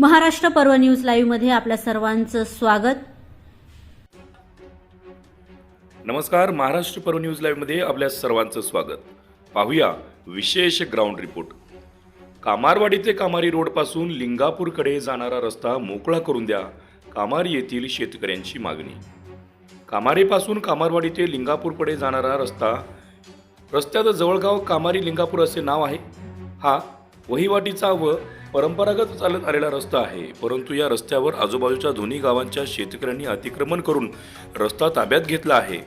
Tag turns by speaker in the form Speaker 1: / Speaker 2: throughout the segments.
Speaker 1: महाराष्ट्र पर्व न्यूज लाईव्हमध्ये आपल्या सर्वांचं स्वागत.
Speaker 2: नमस्कार महाराष्ट्र पर्व न्यूज लाईव्हमध्ये आपल्या सर्वांचं स्वागत. पाहूया विशेष ग्राउंड रिपोर्ट कामारवाडी ते कामारी रोडपासून लिंगापूरकडे जाणारा रस्ता मोकळा करून द्या कामारी येथील शेतकऱ्यांची मागणी. कामारीपासून कामारवाडी ते लिंगापूरकडे जाणारा रस्ता रस्त्याचं जवळगाव कामारी लिंगापूर असे नाव आहे. हा वहिवाटीचा व परंपरागत चालत आलेला रस्ता आहे. परंतु या रस्त्यावर आजूबाजूच्या दोन्ही गावांच्या शेतकऱ्यांनी अतिक्रमण करून रस्ता ताब्यात घेतला आहे.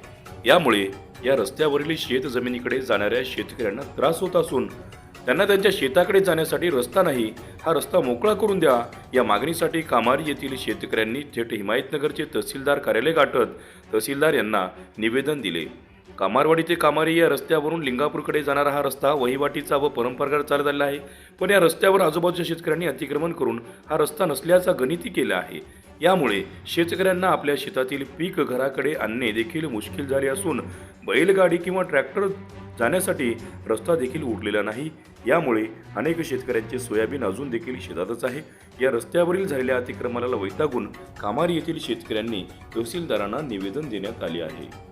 Speaker 2: यामुळे या रस्त्यावरील शेत जमिनीकडे जाणाऱ्या शेतकऱ्यांना त्रास होत असून त्यांना त्यांच्या शेताकडे जाण्यासाठी रस्ता नाही हा रस्ता मोकळा करून द्या. या मागणीसाठी कामारी येथील शेतकऱ्यांनी थेट हिमायतनगरचे तहसीलदार कार्यालय गाठत तहसीलदार यांना निवेदन दिले. कामारवाडी ते कामारी या रस्त्यावरून लिंगापूरकडे जाणारा हा रस्ता वहिवाटीचा व परंपरागत चालत आलेला आहे. पण या रस्त्यावर आजूबाजूच्या शेतकऱ्यांनी अतिक्रमण करून हा रस्ता नसल्याचा गणिती केला आहे. यामुळे शेतकऱ्यांना आपल्या शेतातील पीक घराकडे आणणे देखील मुश्किल झाले असून बैलगाडी किंवा ट्रॅक्टर जाण्यासाठी रस्ता देखील उरलेला नाही. यामुळे अनेक शेतकऱ्यांचे सोयाबीन अजून देखील शेतातच आहे. या रस्त्यावरील झालेल्या अतिक्रमणाला वैतागून कामारी येथील शेतकऱ्यांनी तहसीलदारांना निवेदन देण्यात आले आहे.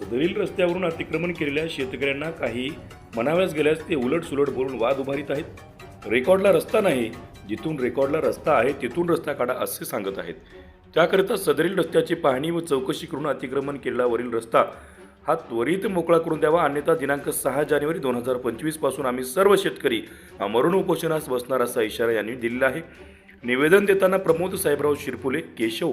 Speaker 2: सदरील रस्त्यावरून अतिक्रमण केलेल्या शेतकऱ्यांना काही म्हणाव्यास गेल्यास ते उलट सुलट बोलून वाद उभारीत आहेत. रेकॉर्डला रस्ता नाही जिथून रेकॉर्डला रस्ता आहे तिथून रस्ता काढा असे सांगत आहेत. त्याकरिता सदरील रस्त्याची पाहणी व चौकशी करून अतिक्रमण केलेला वरील रस्ता हा त्वरित मोकळा करून द्यावा. अन्यथा दिनांक सहा जानेवारी दोन हजार पंचवीसपासून आम्ही सर्व शेतकरी मरण उपोषणास बसणार असा इशारा यांनी दिलेला आहे. निवेदन देताना प्रमोद साहेबराव शिरपुले केशव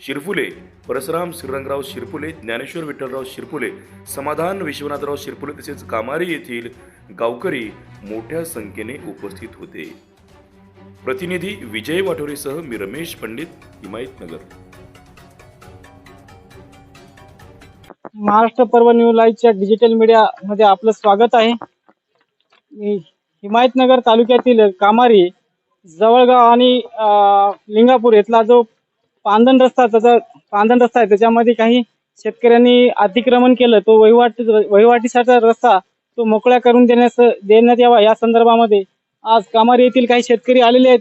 Speaker 2: शिरफुले परशुराम श्रीरंगराव शिरफुले ज्ञानेश्वर विठ्ठलराव शिरफुले समाधान विश्वनाथराव शिरफुले तसेच कामारी येथील गावकरी मोठ्या संख्येने उपस्थित होते. प्रतिनिधी विजय वाठोरेसह मी रमेश पंडित हिमायतनगर.
Speaker 3: महाराष्ट्र पर्व न्यू लाईव्हच्या डिजिटल मीडिया मध्ये आपलं स्वागत आहे. मी हिमायतनगर तालुक्यातील कामारी जवळगाव आणि लिंगापूर इथला जो पांदन रस्ता त्याचा पांदन रस्ता आहे. त्याच्यामध्ये काही शेतकऱ्यांनी अतिक्रमण केलं तो वहिवाट वहिवाटीसाठी रस्ता तो मोकळा करून देण्यास देण्यात यावा या संदर्भामध्ये आज कामारी येथील काही शेतकरी आलेले आहेत.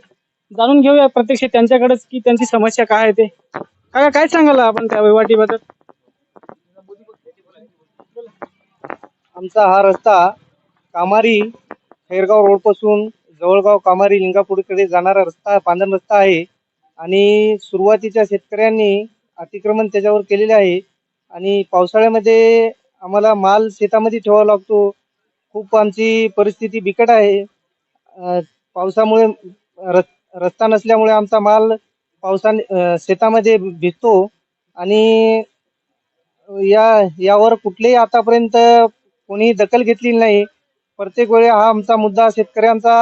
Speaker 3: जाणून घेऊया प्रत्यक्ष त्यांच्याकडेच की त्यांची समस्या काय आहे ते. काय काय सांगाल आपण त्या वहिवाटीबद्दल?
Speaker 4: आमचा हा रस्ता कामारी खैरगाव रोडपासून जवळगाव कामारी लिंगापूरकडे जाणारा रस्ता पांढरा रस्ता आहे. आणि सुरुवातीच्या शेतकऱ्यांनी अतिक्रमण त्याच्यावर केलेले आहे. आणि पावसाळ्यामध्ये आम्हाला माल शेतामध्ये ठेवावा लागतो. खूप आमची परिस्थिती बिकट आहे. पावसामुळे रस- रस्ता नसल्यामुळे आमचा माल पावसाने शेतामध्ये भिजतो. आणि या यावर कुठलेही आतापर्यंत कोणी दखल घेतलेली नाही. प्रत्येक वेळी हा आमचा मुद्दा शेतकऱ्यांचा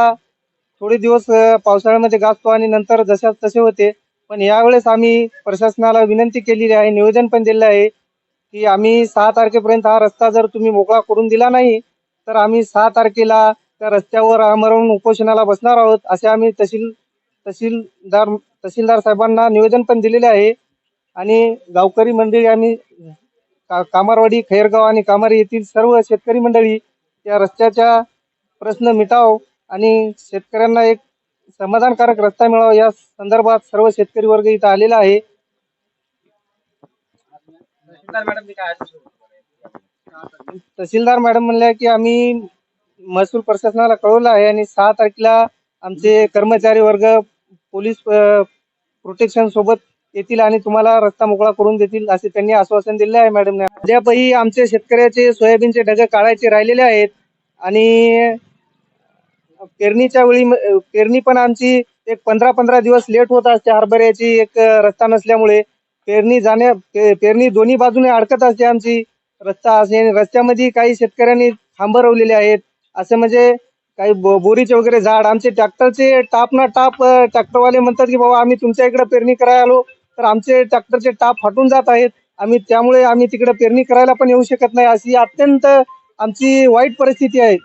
Speaker 4: थोडे दिवस पावसाळ्यामध्ये गाजतो आणि नंतर जशा तसे होते. पण यावेळेस आम्ही प्रशासनाला विनंती केलेली आहे निवेदन पण दिलं आहे की आम्ही सहा तारखेपर्यंत हा रस्ता जर तुम्ही मोकळा करून दिला नाही तर आम्ही सहा तारखेला त्या रस्त्यावर आमरण उपोषणाला बसणार आहोत असे आम्ही तहसील तहसीलदार तहसीलदार साहेबांना निवेदन पण दिलेले आहे. आणि गावकरी मंडळी आम्ही का कामारवाडी खैरगाव आणि कामारी येथील सर्व शेतकरी मंडळी या रस्त्याच्या प्रश्न मिटाव आणि शेतकऱ्यांना एक समाधानकारक रस्ता मिळावा या संदर्भात सर्व शेतकरी वर्ग इथं आलेला आहे. तहसीलदार मॅडम म्हणल्या की आम्ही महसूल प्रशासनाला कळवलं आहे आणि सहा तारखेला आमचे कर्मचारी वर्ग पोलीस प्रोटेक्शन सोबत येतील आणि तुम्हाला रस्ता मोकळा करून देतील असे त्यांनी आश्वासन दिले आहे मॅडमने. अद्यापही आमचे शेतकऱ्याचे सोयाबीनचे ढग काढायचे राहिलेले आहेत आणि पेरणीच्या वेळी पेरणी पण आमची एक पंधरा पंधरा दिवस लेट होत असते. हरभऱ्याची एक रस्ता नसल्यामुळे. पेरणी जाण्या पे- पेरणी दोन्ही बाजूने अडकत असते आमची. रस्ता असे आणि रस्त्यामध्ये काही शेतकऱ्यांनी खांब रवलेले आहेत. असं म्हणजे काही बोरीचे वगैरे झाड आमचे ट्रॅक्टरचे टाप ना टाप ट्रॅक्टरवाले म्हणतात की बाबा आम्ही तुमच्या इकडे पेरणी करायला आलो. तर आमचे ट्रॅक्टरचे टाप फाटून जात आहेत. आम्ही त्यामुळे आम्ही तिकडे पेरणी करायला पण येऊ शकत नाही. अशी अत्यंत आमची वाईट परिस्थिती आहे.